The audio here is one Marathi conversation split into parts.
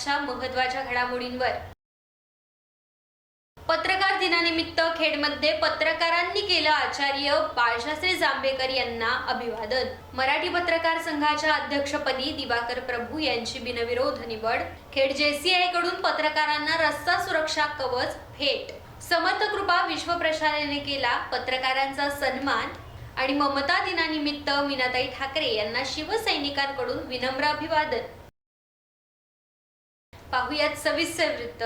आजच्या महत्त्वाच्या घडामोडींवर. पत्रकार दिनानिमित्त खेडमध्ये पत्रकारांनी केलं आचार्य बाळशास्त्री जांभेकर यांना अभिवादन. मराठी पत्रकार संघाच्या अध्यक्षपदी दिवाकर प्रभू यांची बिनविरोध निवड. खेड जेसीआयकडून पत्रकारांना रस्ता सुरक्षा कवच भेट. समर्थ कृपा विश्व प्रशालेने केला पत्रकारांचा सन्मान. आणि ममता दिनानिमित्त मीनाताई ठाकरे यांना शिवसैनिकांकडून विनम्र अभिवादन. पाहुयात सविस्तर वृत्त.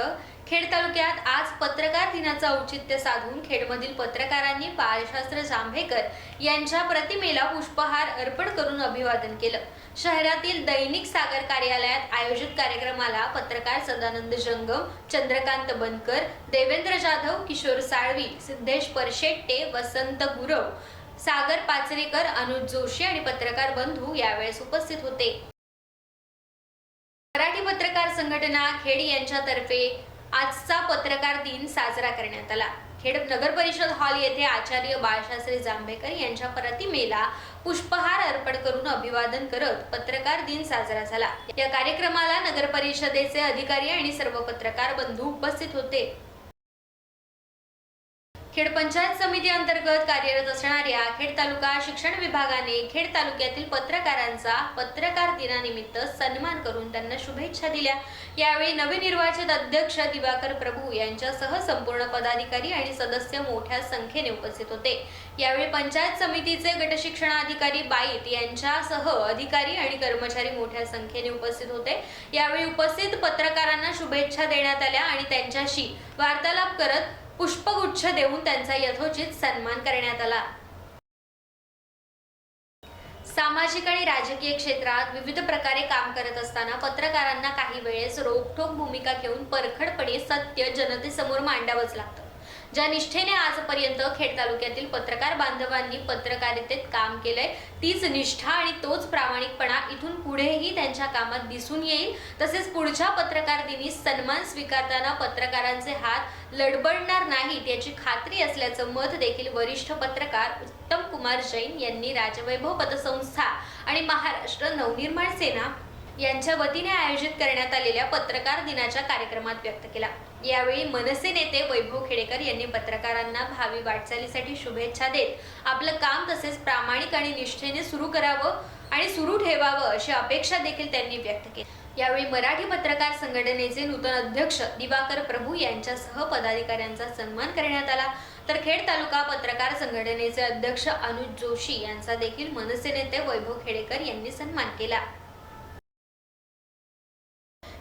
खेड तालुक्यात आज पत्रकार दिनाचं औचित्य साधून खेडमधील पत्रकारांनी बाळशास्त्र जांभेकर यांच्या प्रतिमेला पुष्पहार अर्पण करून अभिवादन केलं. शहरातील दैनिक सागर कार्यालयात आयोजित कार्यक्रमाला पत्रकार सदानंद जंगम चंद्रकांत बनकर देवेंद्र जाधव किशोर साळवी सिद्धेश परशेट्टे वसंत गुरव सागर पाचरेकर अनुज जोशी आणि पत्रकार बंधू यावेळेस उपस्थित होते. मराठी पत्रकार संघटना खेड यांच्यातर्फे आजचा पत्रकार दिन साजरा करण्यात आला. खेड नगर परिषद हॉल येथे आचार्य बाळशास्त्री जांभेकर यांच्या प्रतिमेला पुष्पहार अर्पण करून अभिवादन करत पत्रकार दिन साजरा झाला. या कार्यक्रमाला नगर परिषदेचे अधिकारी आणि सर्व पत्रकार बंधू उपस्थित होते. खेड पंचायत समिती अंतर्गत कार्यरत असणाऱ्या खेड तालुका शिक्षण विभागाने खेड तालुक्यातील पत्रकारांचा पत्रकार दिनानिमित्त सन्मान करून त्यांना शुभेच्छा दिल्या. यावेळी नवनिर्वाचित अध्यक्ष दिवाकर प्रभू यांच्यासह संपूर्ण पदाधिकारी आणि सदस्य मोठ्या संख्येने उपस्थित होते. यावेळी पंचायत समितीचे गटशिक्षणाधिकारी बाईत यांच्यासह अधिकारी आणि कर्मचारी मोठ्या संख्येने उपस्थित होते. यावेळी उपस्थित पत्रकारांना शुभेच्छा देण्यात आल्या आणि त्यांच्याशी वार्तालाप करत पुष्पगुच्छ देऊन त्यांचा यथोचित सन्मान करण्यात आला. सामाजिक आणि राजकीय क्षेत्रात विविध प्रकारे काम करत असताना पत्रकारांना काही वेळेस रोखोक भूमिका घेऊन परखडपणे सत्य जनतेसमोर मांडावंच लागतं. ज्या निष्ठेने आजपर्यंत खेड तालुक्यातील पत्रकार बांधवांनी पत्रकारितेत काम केलंय तीच निष्ठा आणि तोच प्रामाणिकपणा इथून पुढेही त्यांच्या कामात दिसून येईल. तसेच पुढच्या पत्रकार दिनी सन्मान स्वीकारताना पत्रकारांचे हात लडबडणार नाहीत याची खात्री असल्याचं मत देखील वरिष्ठ पत्रकार उत्तम कुमार जैन यांनी राजवैभव पतसंस्था आणि महाराष्ट्र नवनिर्माण सेना यांच्या वतीने आयोजित करण्यात आलेल्या पत्रकार दिनाच्या कार्यक्रमात व्यक्त केला. यावेळी मनसे नेते वैभव खेडेकर यांनी पत्रकारांना भावी वाटचालीसाठी शुभेच्छा देत आपलं काम तसेच प्रामाणिक आणि निष्ठेने सुरू करावं आणि सुरू ठेवावं अशी अपेक्षा देखील त्यांनी व्यक्त केली. यावेळी मराठी पत्रकार संघटनेचे नूतन अध्यक्ष दिवाकर प्रभू यांच्यासह पदाधिकाऱ्यांचा सन्मान करण्यात आला. तर खेड तालुका पत्रकार संघटनेचे अध्यक्ष अनुज जोशी यांचा देखील मनसे नेते वैभव खेडेकर यांनी सन्मान केला.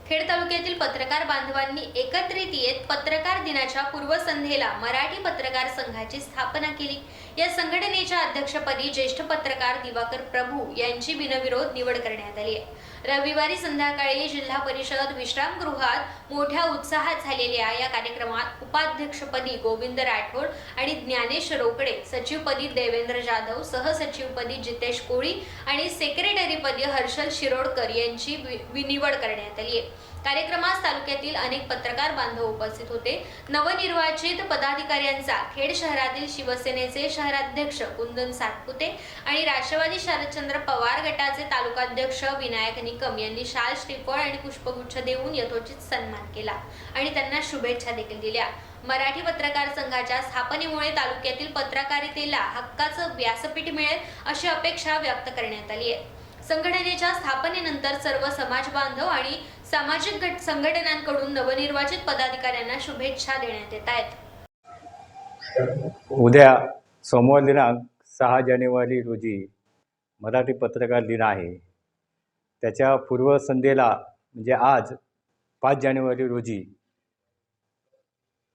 खेड तालुक्यातील पत्रकार बांधवांनी एकत्रित येत पत्रकार दिनाच्या पूर्वसंध्येला मराठी पत्रकार संघाची स्थापना केली. या संघटनेच्या अध्यक्षपदी ज्येष्ठ पत्रकार दिवाकर प्रभू यांची बिनविरोध निवड करण्यात आली आहे. रविवारी संध्याकाळी जिल्हा परिषद विश्रामगृहात मोठ्या उत्साहात झालेल्या या कार्यक्रमात उपाध्यक्षपदी गोविंद राठोड आणि ज्ञानेश रोकडे सचिवपदी देवेंद्र जाधव सहसचिवपदी जितेश कोळी आणि सेक्रेटरीपदी हर्षल शिरोडकर यांची वि- करण्यात आली आहे. कार्यक्रमास तालुक्यातील अनेक पत्रकार बांधव उपस्थित होते. नवनिर्वाचित पदाधिकाऱ्यांचा खेड शहरातील शिवसेनेचे शहराध्यक्ष कुंदन सातपुते आणि राष्ट्रवादी शरदचंद्र पवार गटाचे तालुकाध्यक्ष विनायक निकम यांनी शाल श्रीफळ आणि पुष्पगुच्छ देऊन यथोचित सन्मान केला. आणि त्यांना शुभेच्छा देखील दिल्या. मराठी पत्रकार संघाच्या स्थापनेमुळे तालुक्यातील पत्रकारितेला हक्काचं व्यासपीठ मिळेल अशी अपेक्षा व्यक्त करण्यात आली आहे. संघटनेच्या स्थापनेनंतर सर्व समाज बांधव आणि सामाजिक संघटनांकडून नवनिर्वाचित पदाधिकाऱ्यांना शुभेच्छा देण्यात येत आहेत. उद्या सोमवार दिनांक सहा जानेवारी रोजी मराठी पत्रकार दिन आहे. त्याच्या पूर्वसंध्येला म्हणजे आज पाच जानेवारी रोजी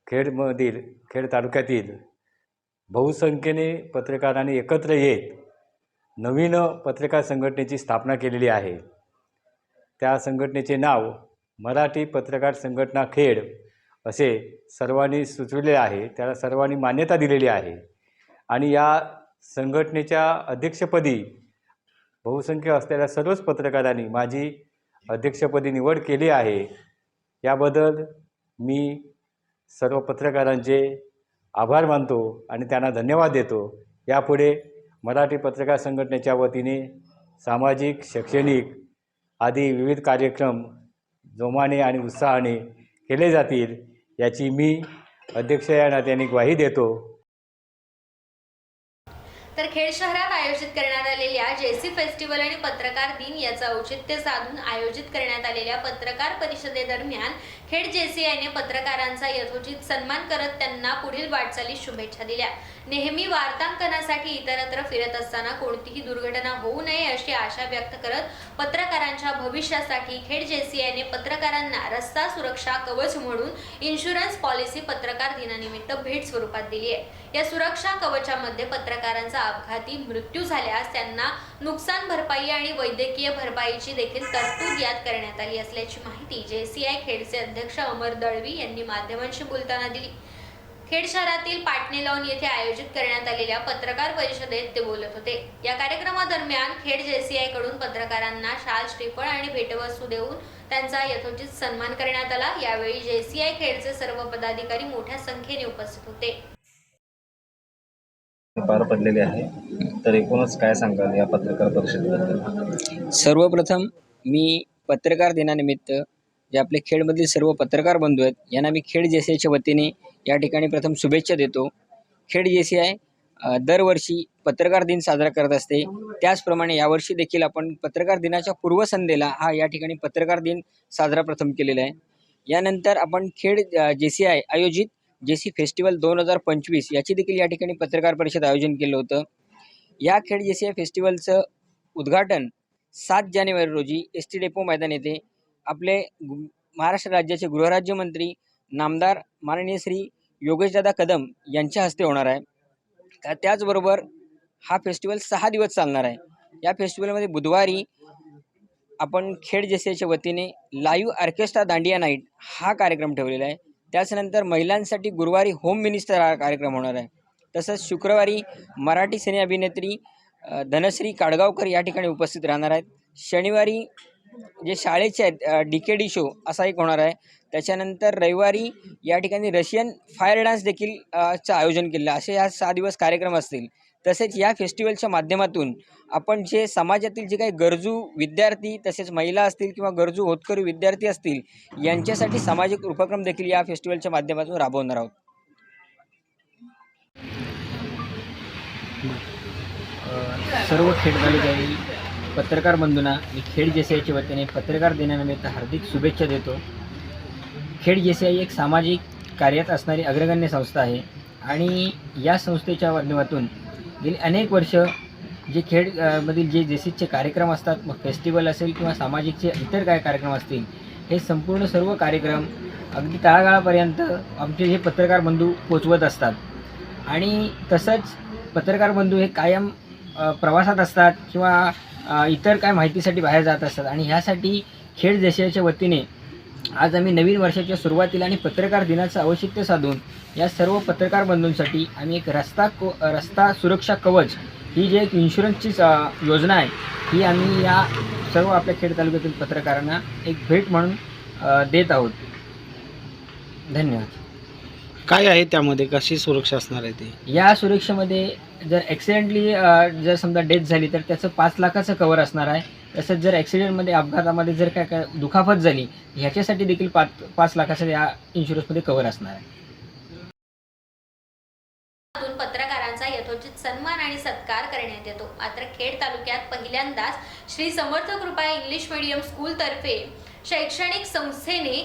खेडमधील खेड तालुक्यातील बहुसंख्येने पत्रकारांनी एकत्र येत नवीन पत्रकार संघटनेची स्थापना केलेली आहे. त्या संघटनेचे नाव मराठी पत्रकार संघटना खेड असे सर्वांनी सुचविले आहे. त्याला सर्वांनी मान्यता दिलेली आहे. आणि या संघटनेच्या अध्यक्षपदी बहुसंख्य असलेल्या सर्वच पत्रकारांनी माझी अध्यक्षपदी निवड केली आहे. याबद्दल मी सर्व पत्रकारांचे आभार मानतो आणि त्यांना धन्यवाद देतो. यापुढे मराठी पत्रकार संघटनेच्या वतीने सामाजिक शैक्षणिक आदी विविध कार्यक्रम जोमाने आणि उत्साहाने केले जातील याची मी अध्यक्ष या नात्याने ग्वाही देतो. तर खेड शहरात आयोजित करण्यात आलेल्या जेसी फेस्टिवल आणि पत्रकार दिन याचं औचित्य साधून आयोजित करण्यात आलेल्या पत्रकार परिषदेदरम्यान खेड जेसीआयने पत्रकारांचा यथोचित सन्मान करत त्यांना पुढील वाटचालीस शुभेच्छा दिल्या. नेहमी वार्तांकनासाठी इतरत्र फिरत असताना कोणतीही दुर्घटना होऊ नये अशी आशा व्यक्त करत पत्रकारांच्या भविष्यासाठी खेड जेसीआयने पत्रकारांना रस्ता सुरक्षा कवच म्हणून इन्शुरन्स पॉलिसी पत्रकार दिनानिमित्त भेट स्वरूपात दिली आहे. या सुरक्षा कवचामध्ये पत्रकारांचा अपघाती मृत्यू झाल्यास त्यांना नुकसान भरपाई आणि वैद्यकीय भरपाईची देखील तरतूद यात करण्यात आली असल्याची माहिती जेसीआय खेडचे अध्यक्ष अमर दळवी यांनी माध्यमांशी बोलताना दिली. खेड शहरातील पाटणे लॉन येथे आयोजित करण्यात आलेल्या पत्रकार परिषदेत ते बोलत होते. या कार्यक्रमादरम्यान खेड जेसीआयकडून पत्रकारांना शाल श्रीफळ आणि भेटवस्तू देऊन त्यांचा यथोचित सन्मान करण्यात आला. यावेळी जेसीआय खेडचे सर्व पदाधिकारी मोठ्या संख्येने उपस्थित होते. पार पडलेले आहे. तर एकूणच काय सांगाल या पत्रकार परिषदेबद्दल? सर्वप्रथम मी पत्रकार दिनानिमित्त जे आपले खेडमधील सर्व पत्रकार बंधू आहेत यांना मी खेड जे सी आयच्या वतीने या ठिकाणी प्रथम शुभेच्छा देतो. खेड जे सी आय दरवर्षी पत्रकार दिन साजरा करत असते. त्याचप्रमाणे यावर्षी देखील आपण पत्रकार दिनाच्या पूर्वसंध्येला हा या ठिकाणी पत्रकार दिन साजरा प्रथम केलेला आहे. यानंतर आपण खेड जे सी आय आयोजित जे सी फेस्टिवल दोन हजार पंचवीस याची देखील या ठिकाणी पत्रकार परिषद आयोजन केलं होतं. या खेड जे सी आय फेस्टिवलचं उद्घाटन सात जानेवारी रोजी एस टी डेपो मैदान येथे आपले गु- महाराष्ट्र राज्याचे गृहराज्यमंत्री नामदार माननीय श्री योगेशदादा कदम यांच्या हस्ते होणार आहे. त्या त्याचबरोबर हा फेस्टिवल सहा दिवस चालणार आहे. या फेस्टिवलमध्ये बुधवारी आपण खेड जसेच्या वतीने लाईव्ह ऑर्केस्ट्रा दांडिया नाईट हा कार्यक्रम ठेवलेला आहे. त्याच्यानंतर महिलांसाठी गुरुवारी होम मिनिस्टर हा कार्यक्रम होणार आहे. तसंच शुक्रवारी मराठी सिने अभिनेत्री धनश्री काडगावकर या ठिकाणी उपस्थित राहणार आहेत. शनिवारी जे शाळेचे आहेत डी के डी शो असा एक होणार आहे. त्याच्यानंतर रविवारी या ठिकाणी रशियन फायर डान्स देखील चं आयोजन केलं असे या सहा दिवस कार्यक्रम असतील. तसेच या फेस्टिवलच्या माध्यमातून आपण जे समाजातील जे काही गरजू विद्यार्थी तसेच महिला असतील किंवा गरजू होतकरू विद्यार्थी असतील यांच्यासाठी सामाजिक उपक्रम देखील या फेस्टिवलच्या माध्यमातून राबवणार आहोत. सर्व खेड पत्रकार बंधूंना मी खेड जेसीआयच्या वतीने पत्रकार दिनानिमित्त हार्दिक शुभेच्छा देतो. खेड जेसीआय एक सामाजिक कार्यात असणारी अग्रगण्य संस्था आहे. आणि या संस्थेच्या माध्यमातून गेली अनेक वर्ष जे खेड मधील जे जेसीचे कार्यक्रम असतात मग फेस्टिवल असेल किंवा सामाजिकचे इतर काय कार्यक्रम असतील हे संपूर्ण सर्व कार्यक्रम अगदी तळागाळापर्यंत आमचे जे पत्रकार बंधू पोचवत असतात. आणि तसंच पत्रकार बंधू हे कायम प्रवासात असतात किंवा इतर काय माहितीसाठी बाहेर जात असतात. आणि ह्यासाठी खेड देशाच्या वतीने आज आम्ही नवीन वर्षाच्या सुरुवातीला आणि पत्रकार दिनाचं औचित्य साधून या सर्व पत्रकार बंधूंसाठी आम्ही एक रस्ता को रस्ता सुरक्षा कवच ही जी एक इन्शुरन्सची योजना आहे ही आम्ही या सर्व आपल्या खेड तालुक्यातील पत्रकारांना एक भेट म्हणून देत आहोत. धन्यवाद. काय आहे त्यामध्ये? कशी सुरक्षा असणार आहे ते? या सुरक्षेमध्ये जर ॲक्सिडेंटली जर समजा डेथ झाली तर त्याचं पाच लाखाचं कवर असणार आहे. तसंच जर ॲक्सिडेंटमध्ये अपघातामध्ये जर काय काय दुखापत झाली ह्याच्यासाठी देखील पाच पाच लाखाचं या इन्शुरन्समध्ये कवर असणार आहे. पत्रकारांचा यथोचित सन्मान आणि सत्कार करण्यात येतो. मात्र खेड तालुक्यात पहिल्यांदाच श्री समर्थ कृपा इंग्लिश मीडियम स्कूल तर्फे शैक्षणिक संस्थेने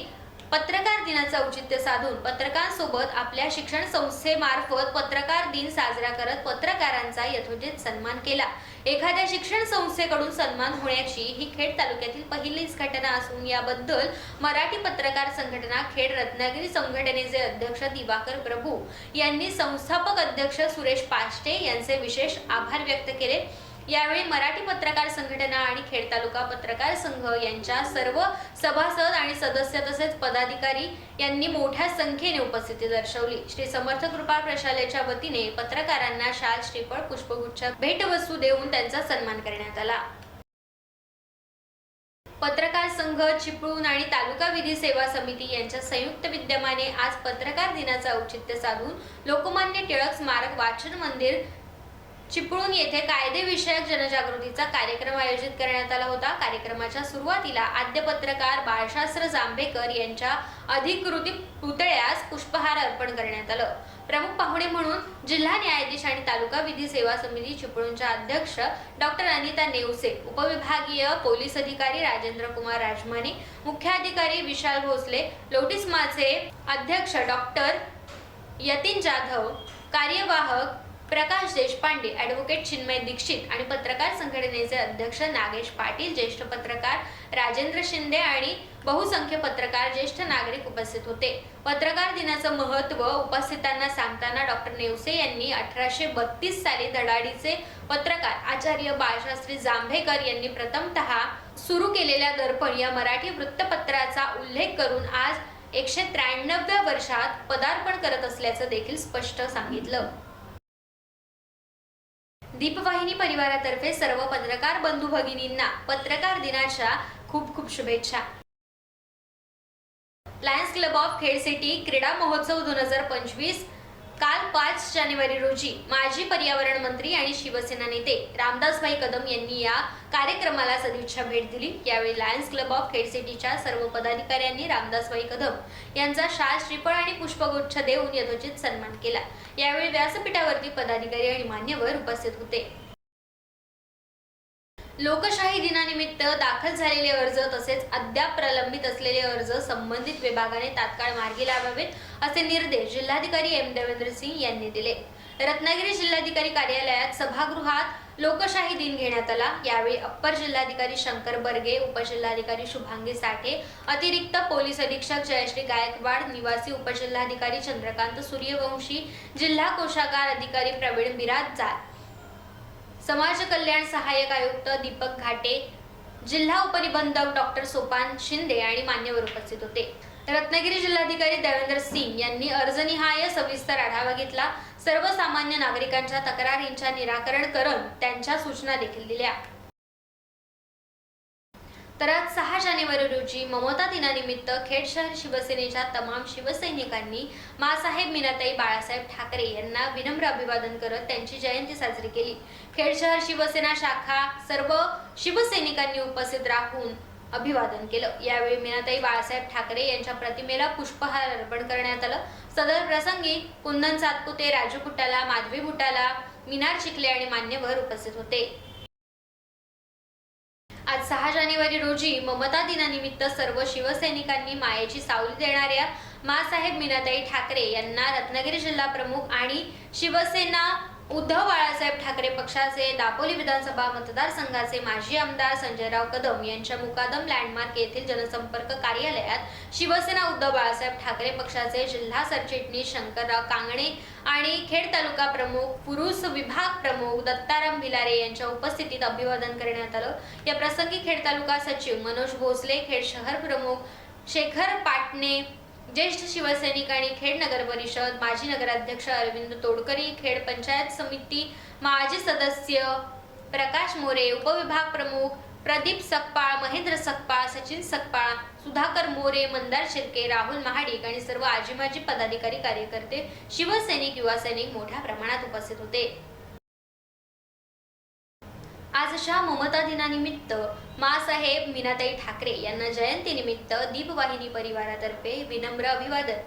पत्रकार दिनाचं औचित्य साधून पत्रकारांसोबत आपल्या शिक्षण संस्थेमार्फत पत्रकार दिन साजरा करत पत्रकारांचा यथोचित सन्मान केला. एखाद्या शिक्षण संस्थेकडून सन्मान होण्याची ही खेड तालुक्यातील पहिलीच घटना असून याबद्दल मराठी पत्रकार संघटना खेड रत्नागिरी संघटनेचे अध्यक्ष दिवाकर प्रभू यांनी संस्थापक अध्यक्ष सुरेश पाष्टे यांचे विशेष आभार व्यक्त केले. यावेळी मराठी पत्रकार संघटना आणि खेड तालुका पत्रकार संघ यांच्या सर्व सभासद आणि सदस्य तसेच पदाधिकारी यांनी मोठ्या संख्येने उपस्थिती दर्शवली. श्री समर्थ कृपा प्रशालेच्या वतीने पत्रकारांना शाल श्रीफळ पुष्पगुच्छ भेटवस्तू देऊन त्यांचा सन्मान करण्यात आला. पत्रकार संघ चिपळूण आणि तालुका विधी सेवा समिती यांच्या संयुक्त विद्यमाने आज पत्रकार दिनाचं औचित्य साधून लोकमान्य टिळक स्मारक वाचन मंदिर चिपळूण येथे कायदेविषयक जनजागृतीचा कार्यक्रम आयोजित करण्यात आला होता. कार्यक्रमाच्या सुरुवातीला आद्य पत्रकार बाळशास्त्र जांभेकर यांच्या अधिकृत पुतळ्यास पुष्पहार अर्पण करण्यात आलं. प्रमुख पाहुणे म्हणून जिल्हा न्यायाधीश आणि तालुका विधी सेवा समिती चिपळूणच्या अध्यक्ष डॉक्टर अनिता नेवसे उपविभागीय पोलीस अधिकारी राजेंद्र कुमार राजमाने मुख्याधिकारी विशाल भोसले लोटीसमाचे अध्यक्ष डॉक्टर यतीन जाधव कार्यवाहक प्रकाश देशपांडे ॲडव्होकेट चिन्मय दीक्षित आणि पत्रकार संघटनेचे अध्यक्ष नागेश पाटील ज्येष्ठ पत्रकार राजेंद्र शिंदे आणि बहुसंख्य पत्रकार ज्येष्ठ नागरिक उपस्थित होते. पत्रकार दिनाचं महत्त्व उपस्थितांना सांगताना डॉक्टर नेवसे यांनी अठराशे बत्तीस साली धडाडीचे पत्रकार आचार्य बाळशास्त्री जांभेकर यांनी प्रथमतः सुरू केलेल्या दर्पण या मराठी वृत्तपत्राचा उल्लेख करून आज एकशे त्र्याण्णव्या वर्षात पदार्पण करत असल्याचं देखील स्पष्ट सांगितलं. दीपवाहिनी परिवारातर्फे सर्व पत्रकार बंधू भगिनींना पत्रकार दिनाच्या खूप खूप शुभेच्छा. Lions Club of Khed City क्रीडा महोत्सव दोन हजार पंचवीस काल पाच जानेवारी रोजी माजी पर्यावरण मंत्री आणि शिवसेना नेते रामदासभाई कदम यांनी या कार्यक्रमाला सदिच्छा भेट दिली. यावेळी लायन्स क्लब ऑफ खेड सिटीच्या सर्व पदाधिकाऱ्यांनी रामदासभाई कदम यांचा शाल श्रीफळ आणि पुष्पगुच्छ देऊन यथोचित सन्मान केला. यावेळी व्यासपीठावरती पदाधिकारी आणि मान्यवर उपस्थित होते. लोकशाही दिनानिमित्त दाखल झालेले अर्ज तसेच अद्याप प्रलंबित असलेले अर्ज संबंधित विभागाने तात्काळ मार्गी लावावेत असे निर्देश जिल्हाधिकारी एम देवेंद्र सिंग यांनी दिले. रत्नागिरी जिल्हाधिकारी कार्यालयात सभागृहात लोकशाही दिन घेण्यात आला. यावेळी अप्पर जिल्हाधिकारी शंकर बर्गे उपजिल्हाधिकारी शुभांगी साठे अतिरिक्त पोलीस अधीक्षक जयश्री गायकवाड निवासी उपजिल्हाधिकारी चंद्रकांत सूर्यवंशी जिल्हा कोषागार अधिकारी प्रवीण बिराजदार समाज कल्याण सहाय्यक आयुक्त दीपक घाटे जिल्हा उपनिबंधक डॉक्टर सोपान शिंदे आणि मान्यवर उपस्थित होते. रत्नागिरी जिल्हाधिकारी देवेंद्र सिंग यांनी अर्जनिहाय सविस्तर आढावा घेतला. सर्वसामान्य नागरिकांच्या तक्रारींच्या निराकरण करून त्यांच्या सूचना देखील दिल्या. तर आज सहा जानेवारी रोजी ममता दिनानिमित्त खेड शहर शिवसेनेच्या तमाम शिवसैनिकांनी मासाहेब मीनाताई बाळासाहेब ठाकरे यांना विनम्र अभिवादन करत त्यांची जयंती साजरी केली. खेड शहर शिवसेना शाखा सर्व शिवसैनिकांनी उपस्थित राहून अभिवादन केलं. यावेळी मीनाताई बाळासाहेब ठाकरे यांच्या प्रतिमेला पुष्पहार अर्पण करण्यात आलं. सदर प्रसंगी कुंदन सातपुते राजू बुटाला माधवी बुटाला मिनार चिखले आणि मान्यवर उपस्थित होते. आज सहा जानेवारी रोजी ममता दिनानिमित्त सर्व शिवसैनिकांनी मायेची सावली देणाऱ्या मासाहेब मीनाताई ठाकरे यांना रत्नागिरी जिल्हा प्रमुख आणि शिवसेना उद्धव बाळासाहेब ठाकरे पक्षाचे दापोली विधानसभा मतदारसंघाचे माजी आमदार संजयराव कदम यांच्या मुकादम लँडमार्क येथील जनसंपर्क कार्यालयात शिवसेना उद्धव बाळासाहेब ठाकरे पक्षाचे जिल्हा सरचिटणीस शंकरराव कांगणे आणि खेड तालुका प्रमुख पुरुष विभाग प्रमुख दत्ताराम भिलारे यांच्या उपस्थितीत अभिवादन करण्यात आलं. या प्रसंगी खेड तालुका सचिव मनोज भोसले खेड शहर प्रमुख शेखर पाटणे ज्येष्ठ शिवसैनिक आणि खेड नगर परिषद माजी नगराध्यक्ष अरविंद तोडकरी खेड पंचायत समिती माजी सदस्य प्रकाश मोरे उपविभाग प्रमुख प्रदीप सकपाळ महेंद्र सकपाळ सचिन सकपाळ सुधाकर मोरे मंदार शिर्के राहुल महाडिक आणि सर्व आजी माजी पदाधिकारी कार्यकर्ते शिवसैनिक युवा सैनिक मोठ्या प्रमाणात उपस्थित होते. आजच्या ममता दिनानिमित्त मासाहेब मीनाताई ठाकरे यांना जयंतीनिमित्त दीपवाहिनी परिवारातर्फे विनम्र अभिवादन.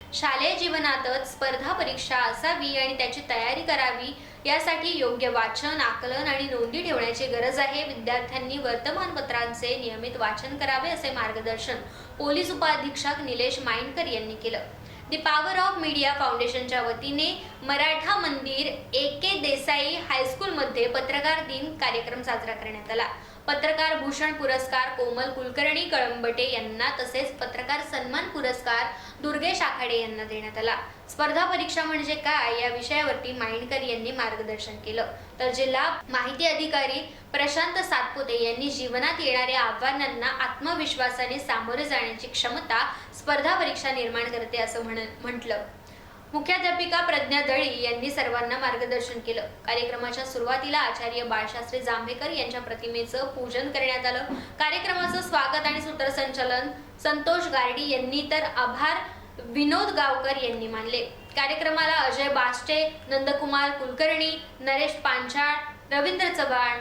शालेय जीवनातच स्पर्धा परीक्षा असावी आणि त्याची तयारी करावी यासाठी योग्य वाचन आकलन आणि नोंदी ठेवण्याची गरज आहे. विद्यार्थ्यांनी वर्तमानपत्रांचे नियमित वाचन करावे असे मार्गदर्शन पोलीस उपाधीक्षक निलेश माइंडकर यांनी केलं. दी पॉवर ऑफ मीडिया फाउंडेशनच्या वतीने मराठा मंदिर ए के देसाई हायस्कूलमध्ये पत्रकार दिन कार्यक्रम साजरा करण्यात आला. पत्रकार भूषण पुरस्कार कोमल कुलकर्णी कळंबटे यांना तसेच पत्रकार सन्मान पुरस्कार दुर्गेश आखाडे यांना देण्यात आला. स्पर्धा परीक्षा म्हणजे काय या विषयावरती माइंडकर यांनी मार्गदर्शन केलं. तर जिल्हा माहिती अधिकारी प्रशांत सातपुते यांनी जीवनात येणाऱ्या आव्हानांना आत्मविश्वासाने सामोरे जाण्याची क्षमता स्पर्धा परीक्षा निर्माण करते असं म्हण म्हटलं. मुख्याध्यापिका प्रज्ञा दळी यांनी सर्वांना मार्गदर्शन केलं. कार्यक्रमाच्या सुरुवातीला आचार्य बाळशास्त्री जांभेकर यांच्या प्रतिमेचं पूजन करण्यात आलं. कार्यक्रमाचं स्वागत आणि सूत्रसंचालन संतोष गारडी यांनी तर आभार विनोद गावकर यांनी मानले. कार्यक्रमाला अजय बाष्टे नंदकुमार कुलकर्णी नरेश पांचाळ रवींद्र चव्हाण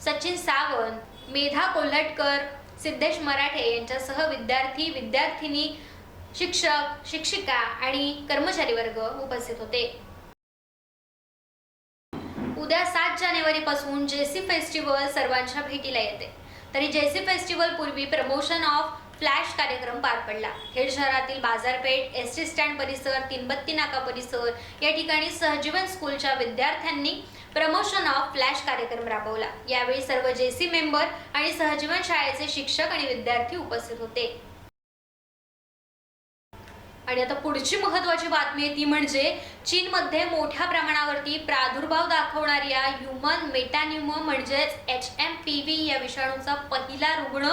सचिन सावंत मेधा कोल्हटकर सिद्धेश मराठे यांच्यासह विद्यार्थी विद्यार्थिनी शिक्षक शिक्षिका आणि कर्मचारी वर्ग उपस्थित होते. उद्या सात जानेवारी पासून जेसी फेस्टिवल सर्वांच्या भेटीला येते. तरी जेसी फेस्टिवल पूर्वी प्रमोशन ऑफ फ्लॅश कार्यक्रम पार पडला. खेड शहरातील बाजारपेठ एस टी स्टँड परिसर तीनबत्ती नाका परिसर या ठिकाणी सहजीवन स्कूलच्या विद्यार्थ्यांनी प्रमोशन ऑफ फ्लॅश कार्यक्रम राबवला. यावेळी सर्व जेसी मेंबर आणि सहजीवन शाळेचे शिक्षक आणि विद्यार्थी उपस्थित होते. आणि आता पुढची महत्वाची बातमी आहे ती म्हणजे चीनमध्ये मोठ्या प्रमाणावरती प्रादुर्भाव दाखवणाऱ्या ह्युमन मेटॅन्युम म्हणजेच एच एम पी व्ही या विषाणूचा पहिला रुग्ण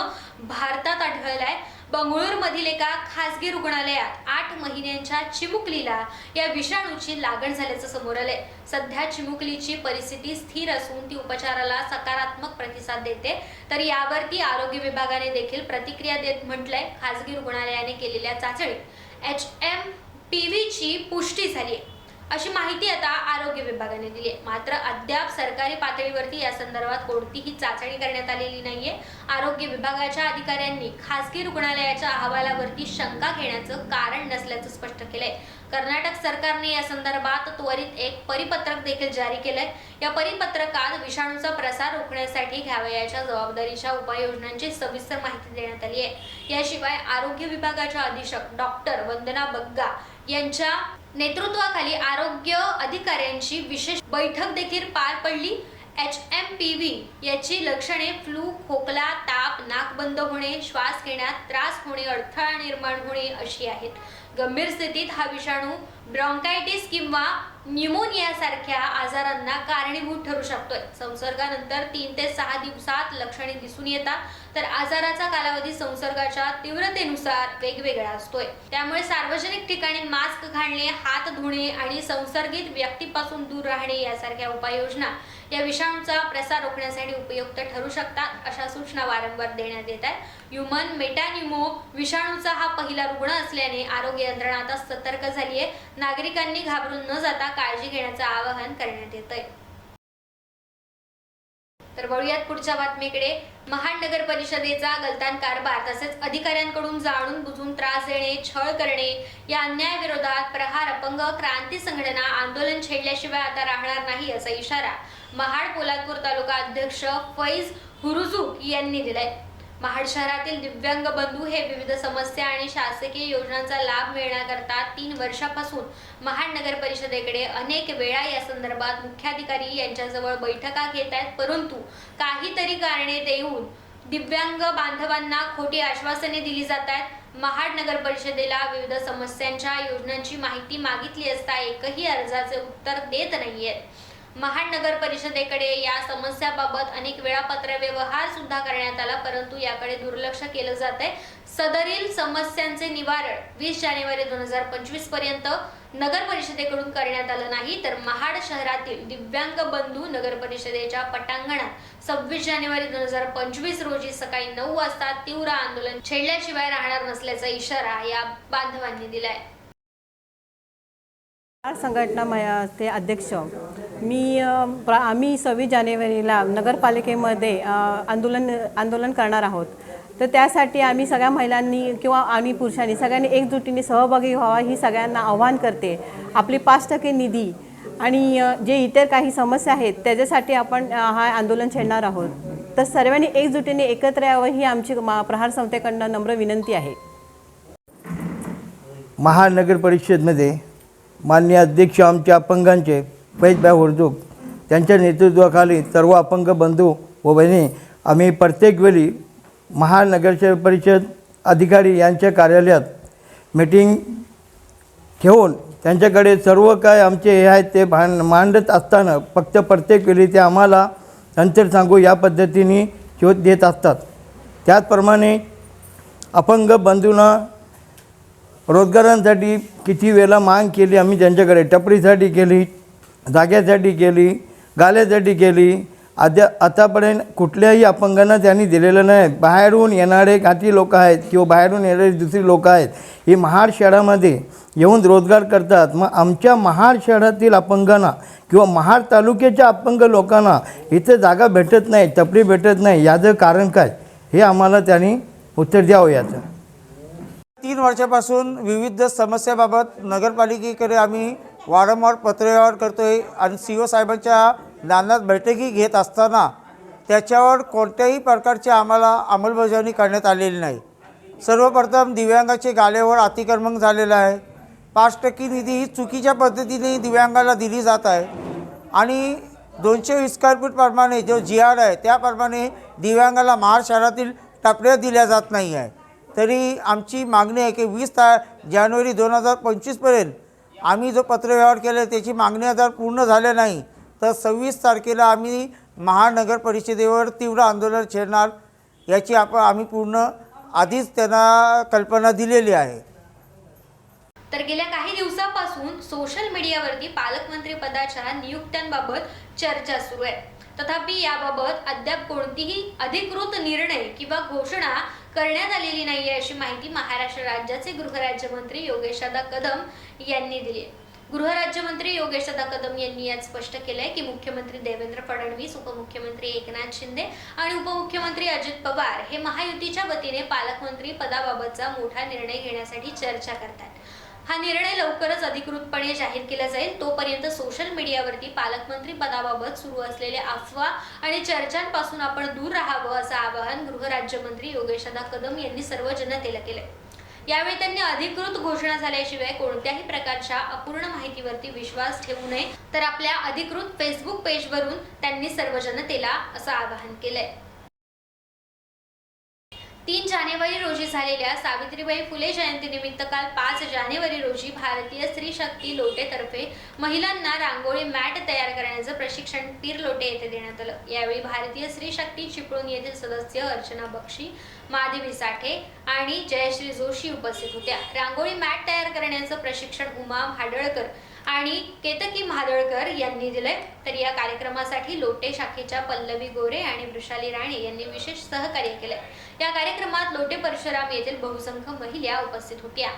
भारतात आढळलाय बंगळुरूमधील एका खासगी रुग्णालयात आठ महिन्यांच्या चिमुकलीला या विषाणूची लागण झाल्याचं समोर आले सध्या चिमुकलीची परिस्थिती स्थिर असून ती उपचाराला सकारात्मक प्रतिसाद देते. तर यावरती आरोग्य विभागाने देखील प्रतिक्रिया देत म्हटलंय. खासगी रुग्णालयाने केलेल्या चाचणीत एच एम पी व्हीची पुष्टी झाली. आहे अशी माहिती आता आरोग्य विभागाने दिली आहे मात्र अद्याप सरकारी पातळीवरती या संदर्भात कोणतीही चाचणी करण्यात आलेली नाहीये. आरोग्य विभागाच्या अधिकाऱ्यांनी खासगी रुग्णालयाच्या अहवालावरती शंका घेण्याचं कारण नसल्याचं स्पष्ट केलंय. कर्नाटक सरकारने या संदर्भात त्वरित एक परिपत्रक देखील जारी केलंय. या परिपत्रकात विषाणूचा प्रसार रोखण्यासाठी घ्यावयाच्या जबाबदारीच्या उपाययोजनांची सविस्तर माहिती देण्यात आली आहे याशिवाय आरोग्य विभागाच्या अधीक्षक डॉक्टर वंदना बग्गा यांच्या नेतृत्वाखाली आरोग्य अधिकाऱ्यांची विशेष बैठक देखील पार पडली. एच एम पी व्ही याची लक्षणे फ्लू खोकला ताप नाक बंद होणे श्वास घेण्यात त्रास होणे अडथळा निर्माण होणे अशी आहेत. गंभीर स्थितीत हा विषाणू ब्रॉन्कायटिस किंवा न्यूमोनियासारख्या आजारांना कारणीभूत ठरू शकतोय. संसर्गानंतर तीन ते सहा दिवसात लक्षणे दिसून येतात. तर आजाराचा कालावधी संसर्गाच्या तीव्रतेनुसार वेगवेगळा असतोय. त्यामुळे सार्वजनिक ठिकाणी मास्क घालणे हात धुणे आणि संसर्गित व्यक्तीपासून दूर राहणे यासारख्या उपाययोजना या विषाणूचा प्रसार रोखण्यासाठी उपयुक्त ठरू शकतात अशा सूचना वारंवार देण्यात येत आहेत. ह्युमन मेटानिमो विषाणूचा हा पहिला रुग्ण असल्याने आरोग्य यंत्रणा आता सतर्क झाली आहे नागरिकांनी घाबरून न जाता काळजी घेण्याचं आवाहन करण्यात येत आहे तर वळूयात पुढच्या बातमीकडे. महाड नगर परिषदेचा गलतान कारभार तसेच अधिकाऱ्यांकडून जाणून बुजून त्रास देणे छळ करणे या अन्यायाविरोधात प्रहार अपंग क्रांती संघटना आंदोलन छेडल्याशिवाय आता राहणार नाही असा इशारा महाड पोलादपूर तालुका अध्यक्ष फैज हुरुजुक यांनी दिलाय. महाड शहरातील दिव्यांग बंधू हे विविध समस्या आणि शासकीय योजनांचा लाभ मिळण्याकरता तीन वर्षापासून महाड नगर परिषदेकडे अनेक वेळा या संदर्भात मुख्याधिकारी यांच्याजवळ बैठका घेत आहेत. परंतु काहीतरी कारणे देऊन दिव्यांग बांधवांना खोटी आश्वासने दिली जात आहेत. महाड नगर परिषदेला विविध समस्यांच्या योजनांची माहिती मागितली असता एकही अर्जाचे उत्तर देत नाहीयेत. महाड नगर परिषदेकडे या समस्याबाबत अनेक वेळापत्र व्यवहार सुद्धा करण्यात आला परंतु याकडे दुर्लक्ष केलं जात आहे सदरील समस्यांचे निवारण वीस जानेवारी दोन हजार पंचवीसपर्यंत नगर परिषदेकडून करण्यात आलं नाही तर महाड शहरातील दिव्यांग बंधू नगर परिषदेच्या पटांगणात सव्वीस जानेवारी दोन हजार पंचवीस रोजी सकाळी नऊ वाजता तीव्र आंदोलन छेडल्याशिवाय राहणार नसल्याचा इशारा या बांधवांनी दिलाय. संघटना ते अध्यक्ष मी प्र आम्ही सव्वीस जानेवारीला नगरपालिकेमध्ये आंदोलन आंदोलन करणार आहोत. तर त्यासाठी आम्ही सगळ्या महिलांनी किंवा आम्ही पुरुषांनी सगळ्यांनी एकजुटीने सहभागी व्हावा ही सगळ्यांना आव्हान करते. आपली पाच टक्के निधी आणि जे इतर काही समस्या आहेत त्याच्यासाठी आपण हा आंदोलन छेडणार आहोत. तर सर्वांनी एकजुटीने एकत्र यावं ही आमची मा प्रहार संस्थेकडनं नम्र विनंती आहे. महानगर परिषदमध्ये माननीय अध्यक्ष आमच्या अपंगांचे फैजभाई हुरदूक त्यांच्या नेतृत्वाखाली सर्व अपंग बंधू व बहिणी आम्ही प्रत्येक वेळी महानगर परिषद अधिकारी यांच्या कार्यालयात मीटिंग ठेवून त्यांच्याकडे सर्व काय आमचे हे आहेत ते भांड मांडत असताना फक्त प्रत्येक वेळी ते आम्हाला नंतर सांगू या पद्धतीने शोध देत असतात. त्याचप्रमाणे अपंग बंधूंना रोजगारांसाठी किती वेळा मांग केली आम्ही त्यांच्याकडे टपरीसाठी केली जाग्यासाठी केली गाल्यासाठी केली. आद्या आतापर्यंत कुठल्याही अपंगांना त्यांनी दिलेलं नाही. बाहेरून येणारे काही लोक आहेत किंवा बाहेरून येणारी दुसरी लोक आहेत ही महाड शहरामध्ये येऊन रोजगार करतात. मग आमच्या महाड शहरातील अपंगांना किंवा महाड तालुक्याच्या अपंग लोकांना इथे जागा भेटत नाही टपरी भेटत नाही. याचं कारण काय? हे आम्हाला त्यांनी उत्तर द्यावं याचं. तीन वर्षापासून विविध समस्याबाबत नगरपालिकेकडे आम्ही वारंवार पत्रव्यवहार करतो आहे आणि सी ओ साहेबांच्या ज्ञानात बैठकी घेत असताना त्याच्यावर कोणत्याही प्रकारची आम्हाला अंमलबजावणी करण्यात आलेली नाही. सर्वप्रथम दिव्यांगाचे गाल्यावर अतिक्रमण झालेलं आहे. पाच टक्के निधी ही चुकीच्या पद्धतीने दिव्यांगाला दिली जात आहे. आणि दोनशे वीस स्क्वेअर फूटप्रमाणे जो जी आर आहे त्याप्रमाणे दिव्यांगाला महाड शहरातील टपऱ्या दिल्या जात नाही आहे. तरी आमची मागणी आहे की वीस ता जानेवारी दोन हजार पंचवीसपर्यंत आम्ही जो पत्रव्यवहार केला त्याची मागणी जर पूर्ण झाल्या नाही तर सव्वीस तारखेला आम्ही महानगर परिषदेवर तीव्र आंदोलन छेडणार याची आपण आम्ही पूर्ण आधीच त्यांना कल्पना दिलेली आहे. तर गेल्या काही दिवसापासून सोशल मीडियावरती पालकमंत्री पदाच्या नियुक्त्यांबाबत चर्चा सुरू आहे. तथापि याबाबत अद्याप कोणतीही अधिकृत निर्णय किंवा घोषणा करण्यात आलेली नाहीये अशी माहिती महाराष्ट्र राज्याचे गृहराज्यमंत्री योगेशदा कदम यांनी दिली आहे गृहराज्यमंत्री योगेशदा कदम यांनी यात स्पष्ट केलंय की मुख्यमंत्री देवेंद्र फडणवीस उपमुख्यमंत्री एकनाथ शिंदे आणि उपमुख्यमंत्री अजित पवार हे महायुतीच्या वतीने पालकमंत्री पदाबाबतचा मोठा निर्णय घेण्यासाठी चर्चा करतात. हा निर्णय लवकरच अधिकृतपणे जाहीर केला जाईल. तोपर्यंत सोशल मीडियावरती पालकमंत्री पदाबाबत सुरू असलेल्या अफवा आणि चर्चांपासून आपण दूर राहावं असं आवाहन गृहराज्यमंत्री योगेशदा कदम यांनी सर्व जनतेला केले यावेळी त्यांनी अधिकृत घोषणा झाल्याशिवाय कोणत्याही प्रकारच्या अपूर्ण माहितीवरती विश्वास ठेवू नये. तर आपल्या अधिकृत फेसबुक पेजवरून त्यांनी सर्व जनतेला असं आवाहन केलंय. तीन जानेवारी रोजी झालेल्या सावित्रीबाई फुले जयंतीनिमित्त काल पाच जानेवारी रोजी भारतीय स्त्री शक्ती लोटेतर्फे महिलांना रांगोळी मॅट तयार करण्याचं प्रशिक्षण पीर लोटे येथे देण्यात आलं. यावेळी भारतीय स्त्री शक्ती चिपळूण येथील सदस्य अर्चना बक्षी माधवी साठे आणि जयश्री जोशी उपस्थित होत्या. रांगोळी मॅट तयार करण्याचं प्रशिक्षण उमा भाडळकर आणि केतकी महादळकर यांनी दिले तर या कार्यक्रमासाठी लोटे शाखेच्या पल्लवी गोरे आणि वृषाली राणे यांनी विशेष सहकार्य केले या कार्यक्रमात लोटे परशुराम येथील बहुसंख्य महिला उपस्थित होत्या.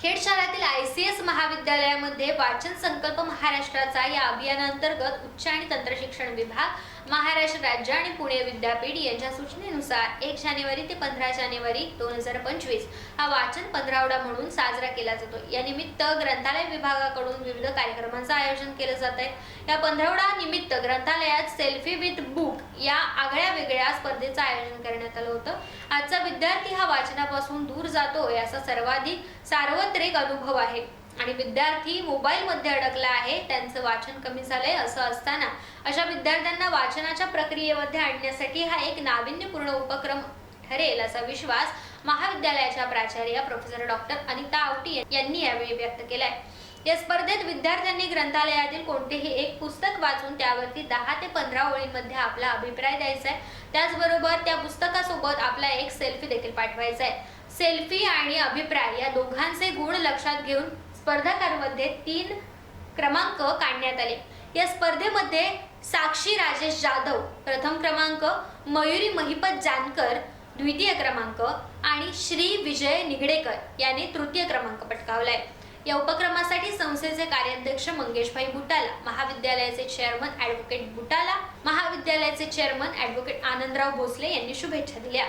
खेड शहरातील आय सी एस महाविद्यालयामध्ये वाचन संकल्प महाराष्ट्राचा या अभियानांतर्गत उच्च आणि तंत्रशिक्षण विभाग महाराष्ट्र राज्य आणि पुणे विद्यापीठ यांच्या सूचनेनुसार एक जानेवारी ते पंधरा जानेवारी दोन हजार पंचवीस हा वाचन पंधरावडा म्हणून साजरा केला जातो. या निमित्त ग्रंथालय विभागाकडून विविध कार्यक्रमांचं आयोजन केलं जात आहे. या पंधरावडा निमित्त ग्रंथालयात सेल्फी विथ बुक या आगळ्या वेगळ्या स्पर्धेचं आयोजन करण्यात आलं होतं. आजचा विद्यार्थी हा वाचनापासून दूर जातो असा सर्वाधिक सार्वत्रिक अनुभव आहे. आणि विद्यार्थी मोबाईलमध्ये अडकला आहे त्यांचं वाचन कमी झालंय असं असताना अशा विद्यार्थ्यांना वाचनाच्या प्रक्रियेमध्ये आणण्यासाठी हा एक नाविन्यपूर्ण उपक्रम ठरेल असा विश्वास महाविद्यालयाच्या प्राचार्य प्रोफेसर डॉक्टर अनिता आवटी यांनी यावेळी व्यक्त केलाय. या स्पर्धेत विद्यार्थ्यांनी ग्रंथालयातील कोणतेही एक पुस्तक वाचून त्यावरती दहा ते पंधरा ओळींमध्ये आपला अभिप्राय द्यायचा आहे त्याचबरोबर त्या पुस्तकासोबत आपला एक सेल्फी देखील पाठवायचा आहे सेल्फी आणि अभिप्राय या दोघांचे गुण लक्षात घेऊन स्पर्धकांमध्ये तीन क्रमांक काढण्यात आले. या स्पर्धेमध्ये साक्षी राजेश जाधव प्रथम क्रमांक मयुरी महिपत जानकर द्वितीय क्रमांक आणि श्री विजय निगडेकर यांनी तृतीय क्रमांक पटकावलाय. या उपक्रमासाठी संस्थेचे कार्याध्यक्ष मंगेशभाई बुटाला महाविद्यालयाचे चेअरमन ऍडव्होकेट बुटाला महाविद्यालयाचे चेअरमन ऍडव्होकेट आनंदराव भोसले यांनी शुभेच्छा दिल्या.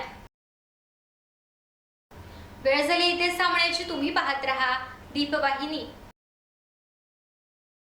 वेळ झाली इथे थांबण्याची तुम्ही पाहत राहा. दीपवाहिनी